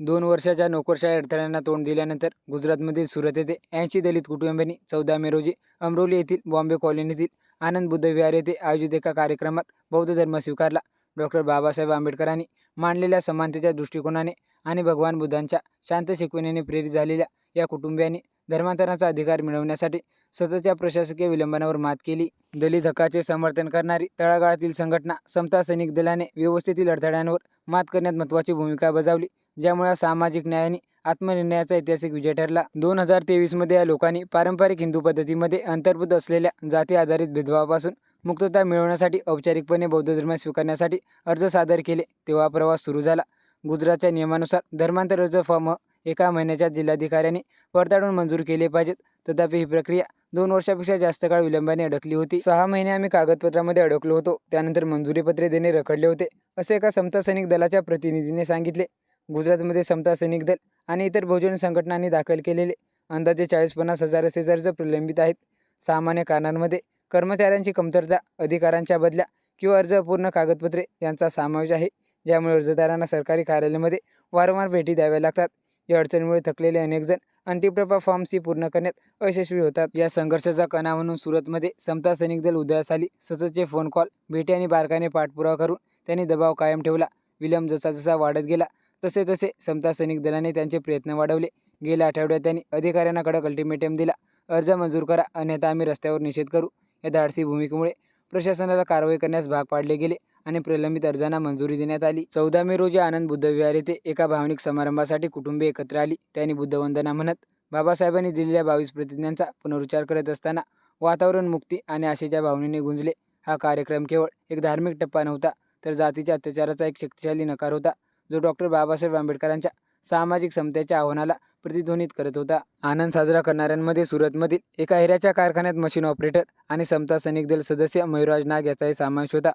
दोन वर्षाच्या नोकरशाही अडथळ्यांना तोंड दिल्यानंतर गुजरातमधील सुरत येथे ऐंशी दलित कुटुंबियांनी चौदा मे रोजी अमरोली येथील बॉम्बे कॉलनीतील आनंद बुद्ध विहार येथे आयोजित एका कार्यक्रमात बौद्ध धर्म स्वीकारला. डॉक्टर बाबासाहेब आंबेडकरांनी मांडलेल्या समानतेच्या दृष्टिकोनाने आणि भगवान बुद्धांच्या शांत शिकवणीने प्रेरित झालेल्या या कुटुंबियांनी धर्मांतराचा अधिकार मिळवण्यासाठी सततच्या प्रशासकीय विलंबनावर मात केली. दलित हक्काचे समर्थन करणारी तळागाळातील संघटना समता सैनिक दलाने व्यवस्थेतील अडथळ्यांवर मात करण्यात महत्त्वाची भूमिका बजावली. ज्यामुळे सामाजिक न्याय आणि आत्मनिर्णयाचा ऐतिहासिक विजय ठरला. दोन हजार तेवीसमध्ये या लोकांनी पारंपरिक हिंदू पद्धतीमध्ये अंतर्भूत असलेल्या जाती आधारित भेदभावापासून मुक्तता मिळवण्यासाठी औपचारिकपणे बौद्ध धर्म स्वीकारण्यासाठी अर्ज सादर केले. तेव्हा प्रवास सुरू झाला. गुजरातच्या नियमानुसार धर्मांतर अर्ज फॉर्म एका महिन्याच्या जिल्हाधिकाऱ्यांनी पडताळून मंजूर केले पाहिजेत. तथापि ही प्रक्रिया दोन वर्षापेक्षा जास्त काळ विलंबाने अडकली होती. सहा महिने आम्ही कागदपत्रामध्ये अडकलो होतो. त्यानंतर मंजुरीपत्रे देणे रखडले होते असे एका समता सैनिक दलाच्या प्रतिनिधीने सांगितले. गुजरातमध्ये समता सैनिक दल आणि इतर बहुजन संघटनांनी दाखल केलेले अंदाजे चाळीस पन्नास हजार असे अर्ज प्रलंबित आहेत. सामान्य कारणांमध्ये कर्मचाऱ्यांची कमतरता अधिकारांच्या बदल्या किंवा अर्जपूर्ण कागदपत्रे यांचा समावेश आहे ज्यामुळे अर्जदारांना सरकारी कार्यालयामध्ये वारंवार भेटी द्याव्या लागतात. या अडचणीमुळे थकलेले अनेकजण अंतिम फॉर्म सी पूर्ण करण्यात अयशस्वी होतात. या संघर्षाचा कणा म्हणून सुरतमध्ये समता सैनिक दल उदयास आली. सततचे फोन कॉल भेटी आणि बारकाने पाठपुरावा करून त्यांनी दबाव कायम ठेवला. विलंब जसा जसा वाढत गेला तसे तसे समता सैनिक दलाने त्यांचे प्रयत्न वाढवले. गेल्या आठवड्यात त्यांनी अधिकाऱ्यांना कडक अल्टिमेटम दिला. अर्ज मंजूर करा अन्यथा आम्ही रस्त्यावर निषेध करू. या धाडसी भूमिकेमुळे प्रशासनाला कारवाई करण्यास भाग पाडले गेले आणि प्रलंबित अर्जांना मंजुरी देण्यात आली. चौदा मे रोजी आनंद बुद्धविहार येथे एका भावनिक समारंभासाठी कुटुंबे एकत्र आली. त्यांनी बुद्धवंदना म्हणत बाबासाहेबांनी दिलेल्या बावीस प्रतिज्ञांचा पुनरुच्चार करत असताना वातावरण मुक्ती आणि आशेच्या भावनेने गुंजले. हा कार्यक्रम केवळ एक धार्मिक टप्पा नव्हता तर जातीच्या अत्याचाराचा एक शक्तिशाली नकार होता. जो डॉक्टर बाबासाहेब आंबेडकरांच्या सामाजिक समतेच्या आव्हानाला प्रतिध्वनित करत होता. आनंद साजरा करणाऱ्यांमध्ये सुरतमधील एका हिऱ्याच्या कारखान्यात मशीन ऑपरेटर आणि समता सैनिक दल सदस्य मयुराज नाग याचाही समावेश होता.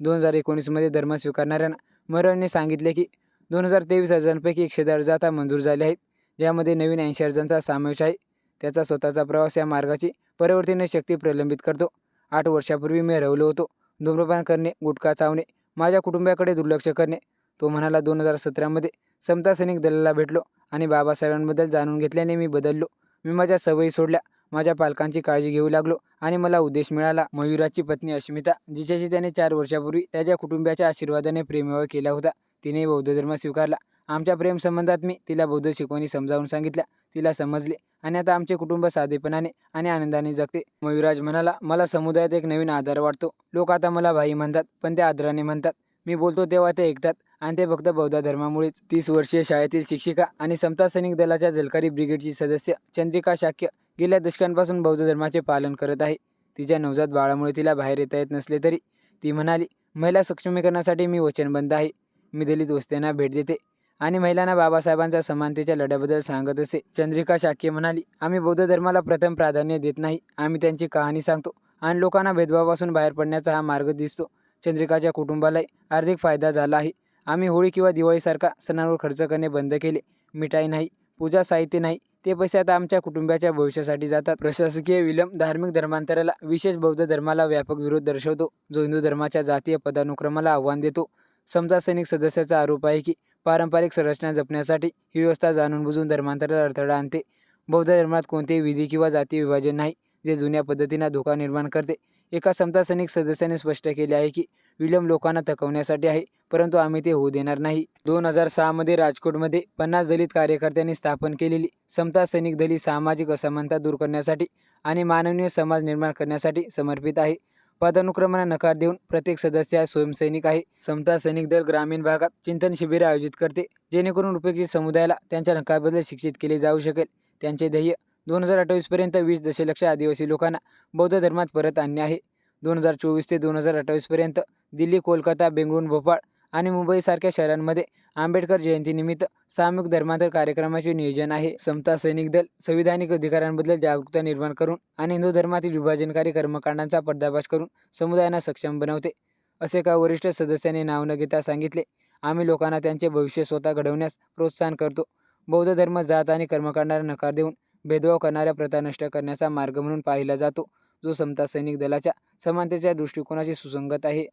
दोन हजार एकोणीसमध्ये धर्म स्वीकारणाऱ्यांना मयुराजने सांगितले की दोन हजार तेवीस अर्जांपैकी एकशे अर्ज आता मंजूर झाले आहेत. ज्यामध्ये नवीन ऐंशी अर्जांचा समावेश आहे. त्याचा स्वतःचा प्रवास या मार्गाची परिवर्तनीय शक्ती प्रलंबित करतो. आठ वर्षापूर्वी मी हरवलो होतो. धूम्रपान करणे गुटखा चावणे माझ्या कुटुंबाकडे दुर्लक्ष करणे तो म्हणाला दोन हजार सतरामध्ये समता सैनिक दलाला भेटलो आणि बाबासाहेबांबद्दल जाणून घेतल्याने मी बदललो. मी माझ्या सवयी सोडल्या माझ्या पालकांची काळजी घेऊ लागलो आणि मला उद्देश मिळाला. मयुराची पत्नी अस्मिता जिच्याशी त्याने चार वर्षापूर्वी त्याच्या कुटुंबियाच्या आशीर्वादाने प्रेमविवाह केला होता तिने बौद्ध धर्म स्वीकारला. आमच्या प्रेमसंबंधात मी तिला बौद्ध शिकवणी समजावून सांगितल्या. तिला समजले आणि आता आमचे कुटुंब साधेपणाने आणि आनंदाने जगते. मयुराज म्हणाला मला समुदायात एक नवीन आधार वाटतो. लोक आता मला भाई म्हणतात पण ते आदराने म्हणतात. मी बोलतो तेव्हा ते ऐकतात. आणि ते फक्त बौद्ध धर्मामुळेच. तीस वर्षीय शाळेतील शिक्षिका आणि समता सैनिक दलाच्या जलकारी ब्रिगेडची सदस्य चंद्रिका शाक्य गेल्या दशकांपासून बौद्ध धर्माचे पालन करत आहे. तिच्या नवजात बाळामुळे तिला बाहेर येता येत नसले तरी ती म्हणाली महिला सक्षमीकरणासाठी मी वचनबद्ध आहे. मी दलित वस्त्यांना भेट देते आणि महिलांना बाबासाहेबांच्या समानतेच्या लढ्याबद्दल सांगत असे. चंद्रिका शाक्य म्हणाली आम्ही बौद्ध धर्माला प्रथम प्राधान्य देत नाही. आम्ही त्यांची कहाणी सांगतो आणि लोकांना भेदभावापासून बाहेर पडण्याचा हा मार्ग दिसतो. चंद्रिकाच्या कुटुंबालाही आर्थिक फायदा झाला आहे. आम्ही होळी किंवा दिवाळीसारखा सणांवर खर्च करणे बंद केले. मिठाई नाही पूजा साहित्य नाही ते पैसे आता आमच्या कुटुंबाच्या भविष्यासाठी जातात. प्रशासकीय विलंब धार्मिक धर्मांतराला विशेष बौद्ध धर्माला व्यापक विरोध दर्शवतो. जो हिंदू धर्माच्या जातीय पदानुक्रमाला आव्हान देतो. समजा सैनिक सदस्याचा आरोप आहे की पारंपरिक संरचना जपण्यासाठी ही व्यवस्था जाणून बुजून धर्मांतराला अडथळा आणते. बौद्ध धर्मात कोणतेही विधी किंवा जाती विभाजन नाही जे जुन्या पद्धतींना धोका निर्माण करते. एका समता सैनिक सदस्याने स्पष्ट केले आहे की विलंब लोकांना थकवण्यासाठी आहे परंतु आम्ही ते होऊ देणार नाही. दोन हजार सहामध्ये राजकोटमध्ये पन्नास दलित कार्यकर्त्यांनी स्थापन केलेली समता सैनिक दली सामाजिक असमानता दूर करण्यासाठी आणि मानवीय समाज निर्माण करण्यासाठी समर्पित आहे. पदानुक्रमांना नकार देऊन प्रत्येक सदस्य हा स्वयंसैनिक आहे. समता सैनिक दल ग्रामीण भागात चिंतन शिबिरे आयोजित करते जेणेकरून उपेक्षित समुदायाला त्यांच्या नकाबद्दल शिक्षित केले जाऊ शकेल. त्यांचे ध्येय दोन हजार अठ्ठावीसपर्यंत वीस दशलक्ष आदिवासी लोकांना बौद्ध धर्मात परत आणणे आहे. दोन हजार चोवीस ते दोन हजार अठ्ठावीसपर्यंत दिल्ली कोलकाता बेंगळूर भोपाळ आणि मुंबईसारख्या शहरांमध्ये आंबेडकर जयंतीनिमित्त सामूहिक धर्मांतर कार्यक्रमाचे नियोजन आहे. समता सैनिक दल संविधानिक अधिकारांबद्दल जागरूकता निर्माण करून आणि हिंदू धर्मातील विभाजनकारी कर्मकांडांचा पर्दाफाश करून समुदायांना सक्षम बनवते. असे का वरिष्ठ सदस्यांनी नाव न घेता सांगितले आम्ही लोकांना त्यांचे भविष्य स्वतः घडवण्यास प्रोत्साहन करतो. बौद्ध धर्म जात आणि कर्मकांडाला नकार देऊन भेदभाव करणाऱ्या प्रथा नष्ट करण्याचा मार्ग म्हणून पाहिला जातो. जो समता सैनिक दलाच्या समानतेच्या दृष्टिकोनाशी सुसंगत आहे.